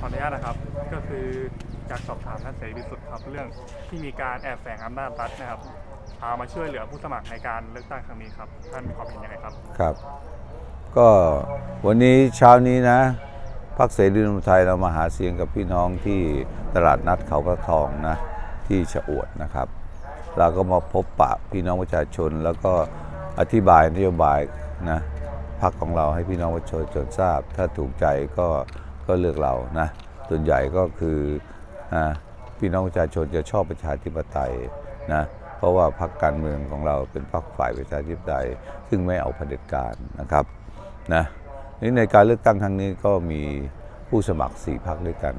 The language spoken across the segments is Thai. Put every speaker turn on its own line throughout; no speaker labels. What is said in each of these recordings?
ขออนุญาตนะครับ ก็คืออยากสอบถามท่านเสรีสุทธิ์ครับเรื่องที่มีการแอบแฝงอำนาจรัฐนะครับเอามาช่วยเหลือผู้สมัครในการเลือกตั้งครั้งนี้ครับ ท่านมีความเห็นยังไงครับ
ครับ ก็วันนี้เช้านี้นะพรรคเสรีรวมไทยเรามาหาเสียงกับพี่น้องที่ตลาดนัดเขาพระทองนะที่ชะอวดนะครับ เราก็มาพบปะพี่น้องประชาชน แล้วก็อธิบายนโยบายนะพรรคของเราให้พี่น้องประชาชนทราบ ถ้าถูกใจก็ ก็เลือกเรานะส่วนใหญ่ก็คือพี่น้องประชาชนจะชอบประชาธิปไตยนะเพราะว่าพรรคการเมืองของเราเป็นพรรคฝ่ายประชาธิปไตย ซึ่งไม่เอาเผด็จการนะครับนะนี่ในการเลือกตั้งครั้งนี้ก็มีผู้สมัคร 4พรรคด้วยกัน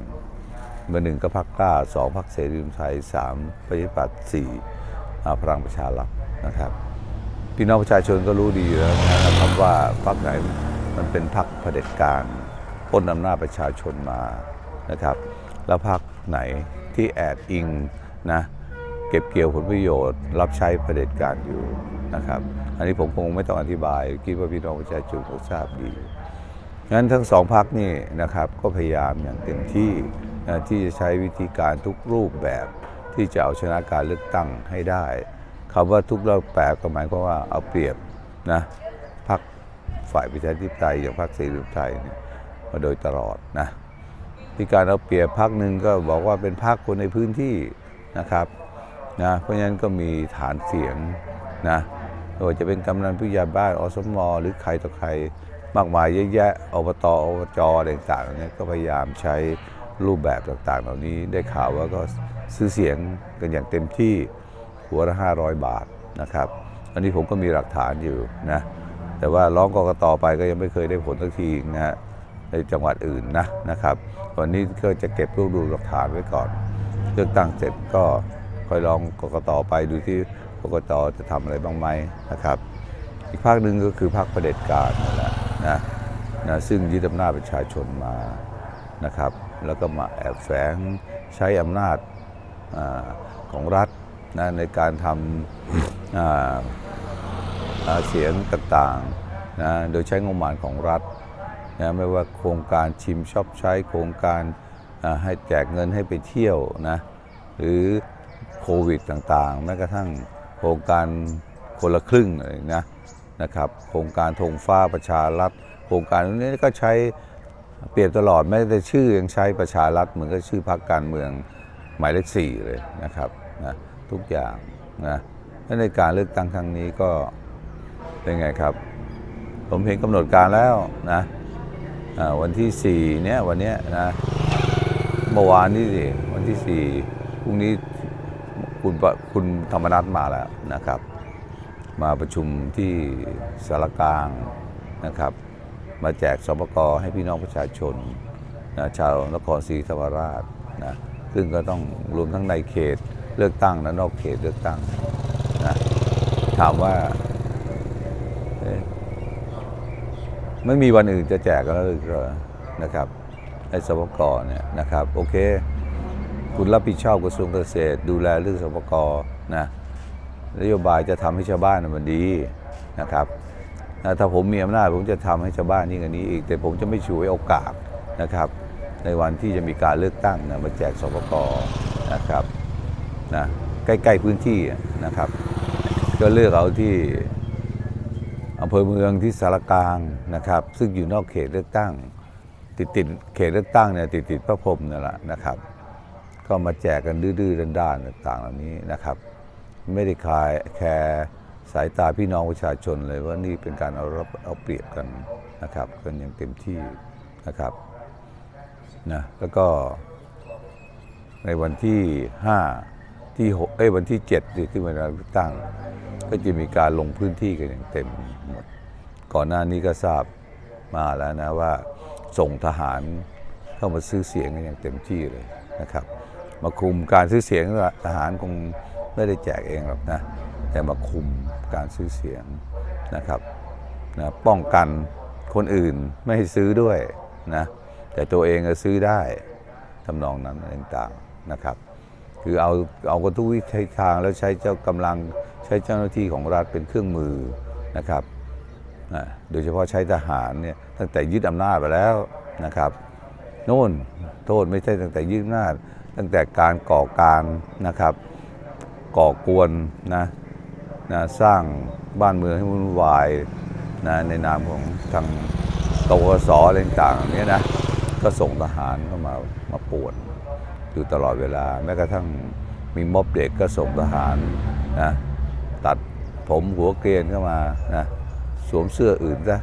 เบอร์หนึ่งก็พรรคกล้าสองพรรคเสรีรวมไทยสามประชาธิปัตย์สี่พลังประชารัฐนะครับพี่น้องประชาชนก็รู้ดีอยู่แล้วนะครับว่าพรรคไหนมันเป็นพรรคเผด็จการ ปล้นอำนาจประชาชนมานะครับ แล้วพรรคไหนที่แอดอิงนะเก็บเกี่ยวผลประโยชน์ รับใช้เผด็จการอยู่นะครับ อันนี้ผมคงไม่ต้องอธิบายคิดว่าพี่น้องประชาชนคงทราบดีงั้นทั้งสองพักนี่นะครับก็พยายามอย่างเต็มที่นะที่จะใช้วิธีการทุกรูปแบบที่จะเอาชนะการเลือกตั้งให้ได้คำว่าทุกรูปแบบก็หมายความว่าเอาเปรียบนะพักฝ่ายประชาธิปไตยอย่างพรรคเสรีรวมไทยเนี่ย มาโดยตลอดนะที่การเอาเปรียบพักหนึ่งก็บอกว่าเป็นพักคนในพื้นที่นะครับนะเพราะฉะนั้นก็มีฐานเสียงนะไม่ว่าจะเป็นกำนันผู้ใหญ่บ้านอสมหรือใครต่อใครมากมายเยอะแยะอบตอบจอะไรต่างๆเนี่ยก็พยายามใช้รูปแบบต่างๆ เหล่านี้ได้ข่าวว่าก็ซื้อเสียงกันอย่างเต็มที่หัวละ500 บาทนะครับ อันนี้ผมก็มีหลักฐานอยู่นะแต่ว่าร้องกกตไปก็ยังไม่เคยได้ผลสักทีนะฮะ ในจังหวัดอื่นนะนะครับวันนี้ก็จะเก็บรวบรวมหลักฐานไว้ก่อน เลือกตั้งเสร็จก็ค่อยลองกกตไปดูที่กกตจะทำอะไรบ้างไหมนะครับ อีกภาคหนึ่งก็คือภาคประเผด็จการนั่แหละนะนะซึ่งยึดอำนาจประชาชนมานะครับ แล้วก็มาแอบแฝงใช้อำนาจอของรัฐนะในการทำอาเสียงต่างๆนะโดยใช้งบประมาณของรัฐ นะไม่ว่าโครงการชิมชอบใช้โครงการให้แจกเงินให้ไปเที่ยวนะหรือโควิดต่างๆแม้กระทั่งโครงการคนละครึ่งอะไรนะนะครับโครงการธงฟ้าประชารัฐโครงการนี้ก็ใช้เปลี่ยนตลอดแม้แต่ชื่อยังใช้ประชารัฐเหมือนกับชื่อพรรคการเมืองหมายเลขสี่เลยนะครับนะทุกอย่างนะในการเลือกตั้งครั้งนี้ก็เป็นไงครับ ผมเห็นกำหนดการแล้วนะ วันที่ 4 เนี้ยวันเนี้ยนะเมื่อวานนี้สิวันที่ 4 พรุ่งนี้คุณคุณธรรมนัฐมาแล้วนะครับ มาประชุมที่สารกลางนะครับ มาแจกสปกให้พี่น้องประชาชนนะชาวนครศรีธรรมราชนะซึ่งก็ต้องรวมทั้งในเขตเลือกตั้งและนอกเขตเลือกตั้งนะถามว่าเอ๊ะ ไม่มีวันอื่นจะแจกกันแล้วหรือนะครับไอ้สปกเนี่ยนะครับโอเค คุณรับผิดชอบกระทรวงเกษตร ดูแลเรื่องสปกนะนโยบายจะทำให้ชาวบ้านมันดีนะครับถ้าผมมีอำนาจผมจะทำให้ชาวบ้านยิ่งกว่านี้อีก แต่ผมจะไม่ฉวยโอกาสนะครับ ในวันที่จะมีการเลือกตั้งนะมาแจกสปกนะครับนะใกล้ ๆ พื้นที่นะครับ ก็เลือกเอาที่ อำเภอเมืองที่สารกลางนะครับ ซึ่งอยู่นอกเขตเลือกตั้ง ติดติดๆเขตเลือกตั้งเนี่ยติดติดๆพระพรหมนั่นแหละนะครับ ก็มาแจกกันดื้อๆด้านๆต่างๆ เหล่านี้นะครับ ไม่ได้คายแคร์สายตาพี่น้องประชาชนเลยว่านี่เป็นการเอารับเอาเปรียบกันนะครับกันอย่างเต็มที่นะครับนะแล้วก็ในวันที่ 5 ที่6เอ้ยวันที่7ที่ที่เวลาเลือกตั้ง ก็จะมีการลงพื้นที่กันอย่างเต็มหมด ก่อนหน้านี้ก็ทราบมาแล้วนะว่าส่งทหารเข้ามาซื้อเสียงกันอย่างเต็มที่เลยนะครับ มาคุมการซื้อเสียงทหารคงไม่ได้แจกเองหรอกนะแต่มาคุมการซื้อเสียงนะครับนะป้องกันคนอื่นไม่ให้ซื้อด้วยนะแต่ตัวเองก็ซื้อได้ทำนองนั้นต่างๆนะครับ คือเอาเอากระทุกวิธีทางแล้วใช้เจ้ากำลังใช้เจ้าหน้าที่ของรัฐเป็นเครื่องมือนะครับโดยเฉพาะใช้ทหารเนี่ยตั้งแต่ยึดอำนาจไปแล้วนะครับโน่นโทษไม่ใช่ตั้งแต่ยึดอำนาจ ตั้งแต่การก่อการนะครับก่อกวนนะนะสร้างบ้านเมืองให้วุ่นวายนะในนามของทางกวสอะไรต่างๆเนี่ยนะก็ส่งทหารเข้ามามาป่วน อยู่ตลอดเวลา แม้กระทั่งมีม็อบเด็กก็ส่งทหารนะตัดผมหัวเกรียนเข้ามานะสวมเสื้ออื่นซะ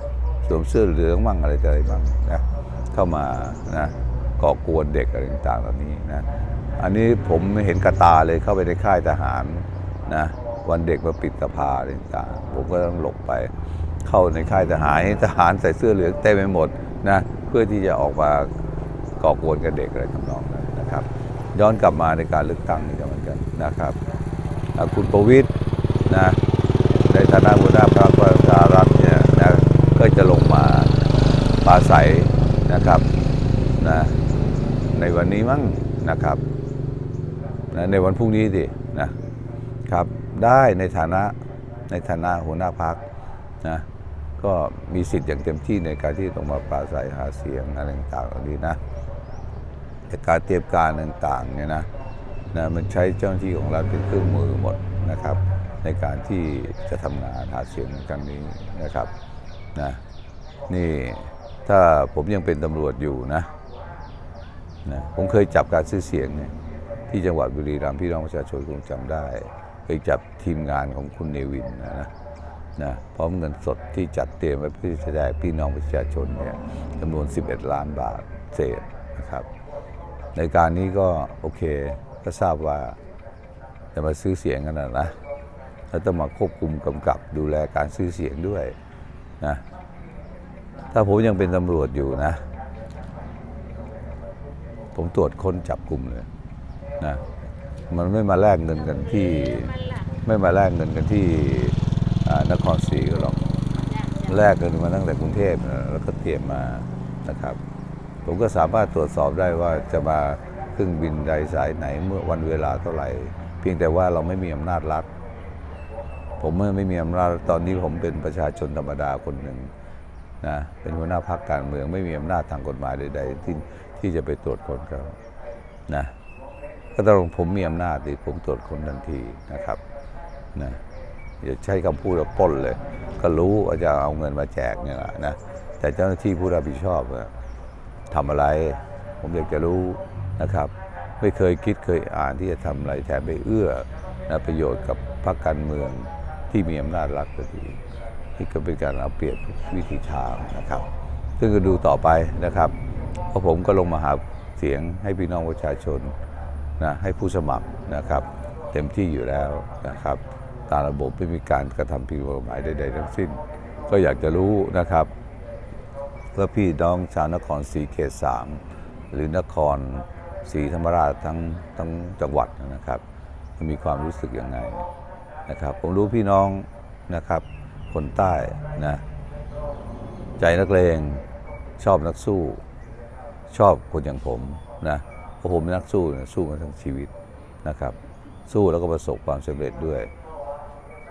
สวมเสื้อเหลืองมั่งอะไรต่ออะไรมั่งนะเข้ามานะก่อกวนเด็กอะไรต่างๆเหล่านี้นะอันนี้ผมเห็นกระตาเลยเข้าไปในค่ายทหารนะวันเด็กมาปิดสภาอะไรต่างๆผมก็ต้องหลบไป เข้าในค่ายทหารทหารใส่เสื้อเหลืองเต็มไปหมดนะเพื่อที่จะออกมา ก่อกวนกับเด็กอะไรทำนองนั้นนะครับ ย้อนกลับมาในการเลือกตั้งนี่ก็เหมือนกันนะครับ คุณประวิตยนะในฐานะหัวหน้าพรรคประชารัฐเนี่ยนะก็จะลงมาปราศัยนะครับนะในวันนี้มั้งนะครับนะในวันพรุ่งนี้ดินะครับได้ในฐานะในฐานะหัวหน้าพรรคนะก็มีสิทธิ์อย่างเต็มที่ในการที่ต้องมาปราศัยหาเสียงอะไรต่างๆเหล่านี้นะ การเตรียมการต่างๆเนี่ยนะนะมันใช้เจ้าหน้าที่ของรัฐเป็นเครื่องมือหมดนะครับ ในการที่จะทำงานหาเสียงครั้งนี้นะครับนะนี่ถ้าผมยังเป็นตำรวจอยู่นะนะผมเคยจับการซื้อเสียงเนี่ยที่จังหวัดบุรีรัมย์พี่น้องประชาชนคงจำได้ เคยจับทีมงานของคุณเนวินนะนะนะพร้อมเงินสดที่จัดเตรียมไว้เพื่อจะแจกพี่น้องประชาชนเนี่ยจำนวน 11 ล้านบาทเศษนะครับ ในการนี้ก็โอเคก็ทราบว่าจะมาซื้อเสียงกันนะนะแล้วต้องมาควบคุมกำกับดูแลการซื้อเสียงด้วยนะถ้าผมยังเป็นตำรวจอยู่นะ ผมตรวจค้นจับกลุ่มเลยนะมันไม่มาแลกเงินกันที่ไม่มาแลกเงินกันที่นครศรีหรอกแลกกันมาตั้งแต่กรุงเทพแล้วก็เตรียมมานะครับ ผมก็สามารถตรวจสอบได้ว่าจะมาเครื่องบินใดสายไหนเมื่อวันเวลาเท่าไหร่ เพียงแต่ว่าเราไม่มีอำนาจรัฐ ผมเมื่อไม่มีอำนาจตอนนี้ผมเป็นประชาชนธรรมดาคนหนึ่งนะเป็นหัวหน้าพรรคการเมือง ไม่มีอำนาจทางกฎหมายใด ๆ ที่ที่จะไปตรวจคนเขานะก็ต้องผมมีอำนาจดิผมตรวจคนทันทีนะครับนะอย่าใช้คำพูดว่าป้นเลย ก็รู้ว่าจะเอาเงินมาแจกเนี่ยนะแต่เจ้าหน้าที่ผู้รับผิดชอบอะ ทำอะไร ผมอยากจะรู้นะครับ ไม่เคยคิดเคยอ่านที่จะทำอะไรแถมไปเอื้อนะประโยชน์กับพรรคการเมืองที่มีอำนาจรัฐก็ดีนี่ก็เป็นการเอาเปรียบวิธีทางนะครับ ซึ่งก็ดูต่อไปนะครับเพราะผมก็ลงมาหาเสียงให้พี่น้องประชาชนนะให้ผู้สมัครนะครับ เต็มที่อยู่แล้วนะครับตามระบบไม่มีการกระทำผิดกฎหมายใดๆทั้งสิ้น ก็อยากจะรู้นะครับ พื่อพี่น้องชาวนครศรีเขตสามหรือนครศรีธรรมราชทั้งทั้งจังหวัดนะครับมีความรู้สึกยังไงนะครับ ผมรู้พี่น้องนะครับ คนใต้นะใจนักเลงชอบนักสู้ ชอบคนอย่างผมนะเพราะผมเป็นนักสู้นะสู้มาทั้งชีวิตนะครับ สู้แล้วก็ประสบความสำเร็จด้วย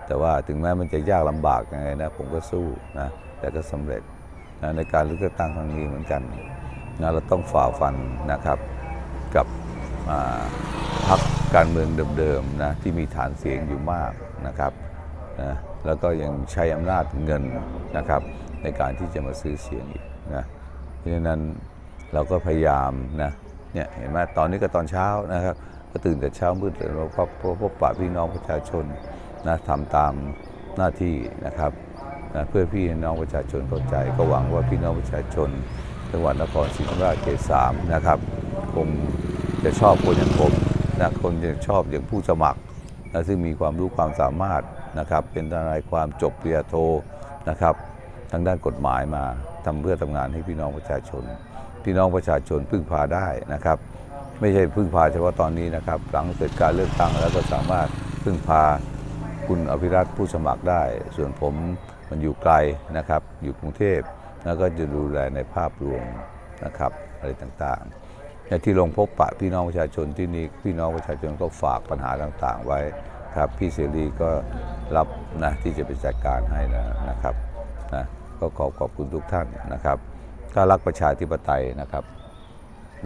แต่ว่าถึงแม้มันจะยากลำบากยังไงนะ ผมก็สู้นะแต่ก็สำเร็จ นะในการเลือกตั้งครั้งนี้เหมือนกันนะเราต้องฝ่าฟันนะครับกับพรรคการเมืองเดิมๆนะที่มีฐานเสียงอยู่มากนะครับนะแล้วก็ยังใช้อำนาจเงินนะครับในการที่จะมาซื้อเสียงอีกนะเพราะฉะนั้นเราก็พยายามนะเนี่ยเห็นไหมตอนนี้ก็ตอนเช้านะครับ ก็ตื่นแต่เช้ามืดเลยเราพบพบปะพี่น้องประชาชนนะทำตามหน้าที่นะครับ เพื่อพี่น้องประชาชนเข้าใจ ก็หวังว่าพี่น้องประชาชนจังหวัดนครศรีธรรมราชเขตสามนะครับคงจะชอบคนอย่างผมนะคนจะชอบอย่างผู้สมัครนะซึ่งมีความรู้ความสามารถนะครับ เป็นทนายความจบปริญญาโทนะครับ ทางด้านกฎหมายมาทำเพื่อทำงานให้พี่น้องประชาชน พี่น้องประชาชนพึ่งพาได้นะครับ ไม่ใช่พึ่งพาเฉพาะตอนนี้นะครับ หลังเสร็จการเลือกตั้งแล้วก็สามารถพึ่งพาคุณอภิรัตน์ผู้สมัครได้ ส่วนผม มันอยู่ไกลนะครับ อยู่กรุงเทพแล้วก็จะดูแลในภาพรวมนะครับอะไรต่างๆในที่ลงพบปะพี่น้องประชาชนที่นี่พี่น้องประชาชนก็ฝากปัญหาต่างๆ ไว้ครับพี่เสรีก็รับนะที่จะไปจัดการให้นะนะครับนะก็ขอขอบคุณทุกท่านนะครับถ้ารักประชาธิปไตยนะครับ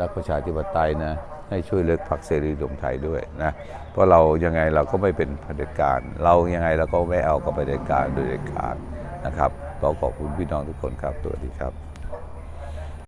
รักประชาธิปไตยนะให้ช่วยเลือกพรรคเสรีรวมไทยด้วยนะเพราะเรายังไงเราก็ไม่เป็นเผด็จการ เรายังไงเราก็ไม่เอากับเผด็จการโดยเด็ดขาด นะครับขอขอบคุณพี่น้องทุกคนครับสวัสดีครับ